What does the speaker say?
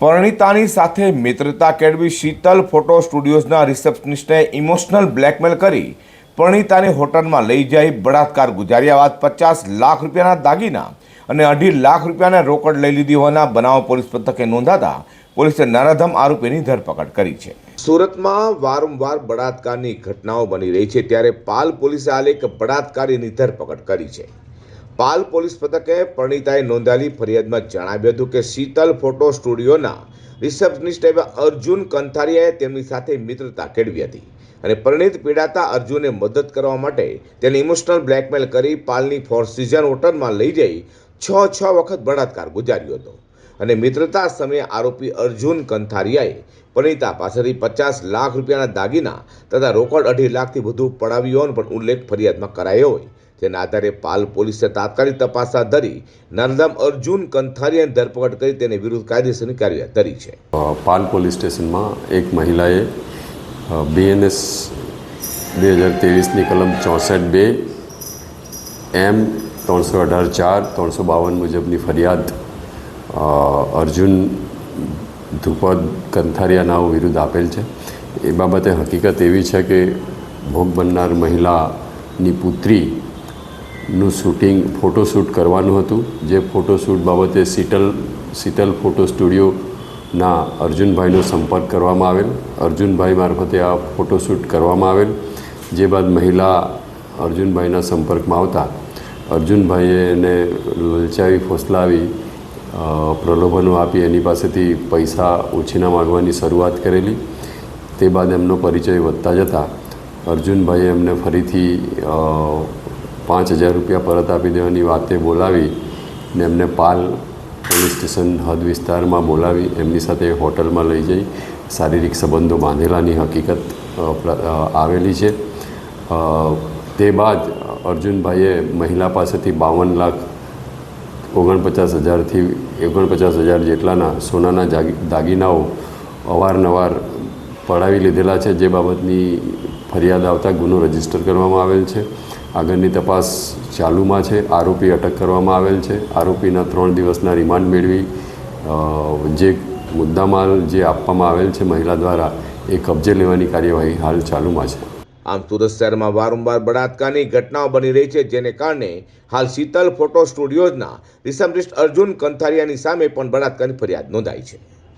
પરિણીતાની સાથે મિત્રતા કેળવી શીતલ ફોટો સ્ટુડિયોઝના રિસેપ્શનિસ્ટને ઇમોશનલ બ્લેકમેલ કરી પરણિતાને હોટલમાં લઈ જઈ બળાત્કાર ગુજાર્યા બાદ પચાસ લાખ રૂપિયાના દાગીના અને અઢી લાખ રૂપિયાના રોકડ લઈ લીધી હોવાના બનાવ પોલીસ પથકે નોંધાતા પોલીસે નરાધમ આરોપીની ધરપકડ કરી છે. સુરતમાં વારંવાર બળાત્કારની ઘટનાઓ બની રહી છે, ત્યારે પાલ પોલીસે હાલ એક બળાત્કારીની ધરપકડ કરી છે. પાલ પોલીસ પથકે પરણિતાએ નોંધાયેલી ફરિયાદમાં જણાવ્યું હતું કે શીતલ ફોટો સ્ટુડિયોના રિસેપ્શનિસ્ટ એવા અર્જુન કંથારિયાએ તેમની સાથે મિત્રતા કેળવી હતી અને પરિણીત પીડાતા અર્જુનને મદદ કરવા માટે તેને ઇમોશનલ બ્લેકમેલ કરી પાલની ફોર સિઝન હોટલમાં લઈ જઈ છ છ વખત બળાત્કાર ગુજાર્યો હતો. અને મિત્રતા સમયે આરોપી અર્જુન કંથારિયાએ પરિણીતા પાસેથી પચાસ લાખ રૂપિયાના દાગીના તથા રોકડ અઢી લાખથી વધુ પડાવ્યો હોવાનો પણ ઉલ્લેખ ફરિયાદમાં કરાયો હોય. જેના આધારે પાલ પોલીસે તાત્કાલિક તપાસ હાથ ધરી નરદમ અર્જુન કંથારિયાની ધરપકડ કરી તેની વિરુદ્ધ કાયદેસરની કાર્યવાહી ધરી છે. પાલ પોલીસ સ્ટેશનમાં એક મહિલાએ બીએનએસ બે હજાર ત્રેવીસની કલમ ચોસઠ બે, એમ ત્રણસો અઢાર ચાર, ત્રણસો બાવન મુજબની ફરિયાદ અર્જુન ધ્રુપદ કંથારિયા નાઓ વિરુદ્ધ આપેલ છે. એ બાબતે હકીકત એવી છે કે ભોગ બનનાર મહિલાની પુત્રીનું શૂટિંગ ફોટોશૂટ કરવાનું હતું. જે ફોટોશૂટ બાબતે શીતલ શીતલ ફોટો સ્ટુડિયોના અર્જુનભાઈનો સંપર્ક કરવામાં આવેલ. અર્જુનભાઈ મારફતે આ ફોટોશૂટ કરવામાં આવેલ. જે બાદ મહિલા અર્જુનભાઈના સંપર્કમાં આવતા. અર્જુનભાઈએ એને લલચાવી, ફોસલાવી પ્રલોભનો આપી એની પાસેથી પૈસા ઓછીના માગવાની શરૂઆત કરેલી. તે બાદ એમનો પરિચય વધતા જતાં અર્જુનભાઈએ એમને ફરીથી પાંચ હજાર રૂપિયા પરત આપી દેવાની વાતે બોલાવી ને એમને પાલ પોલીસ સ્ટેશન હદ વિસ્તારમાં બોલાવી, એમની સાથે હોટલમાં લઈ જઈ. શારીરિક સંબંધો બાંધેલાની હકીકત આવેલી છે. તે બાદ અર્જુનભાઈએ મહિલા પાસેથી બાવન લાખ ઓગણપચાસ હજારથી ઓગણપચાસ હજાર જેટલાના સોનાના દાગીનાઓ અવારનવાર પડાવી લીધેલા છે, જે બાબતની ફરિયાદ આવતા ગુનો રજિસ્ટર કરવામાં આવેલ છે. આગળની તપાસ ચાલુમાં છે. આરોપી અટક કરવામાં આવેલ છે. આરોપીના ત્રણ દિવસના રિમાન્ડ મેળવી જે મુદ્દામાલ જે આપવામાં આવેલ છે મહિલા દ્વારા, એ કબજે લેવાની કાર્યવાહી હાલ ચાલુમાં છે. આમ સુરત શહેરમાં વારંવાર બળાત્કારની ઘટનાઓ બની રહી છે, જેને કારણે હાલ શીતલ ફોટો સ્ટુડિયોઝના રિસમરિસ્ટ અર્જુન કંથારિયાની સામે પણ બળાત્કારની ફરિયાદ નોંધાઈ છે.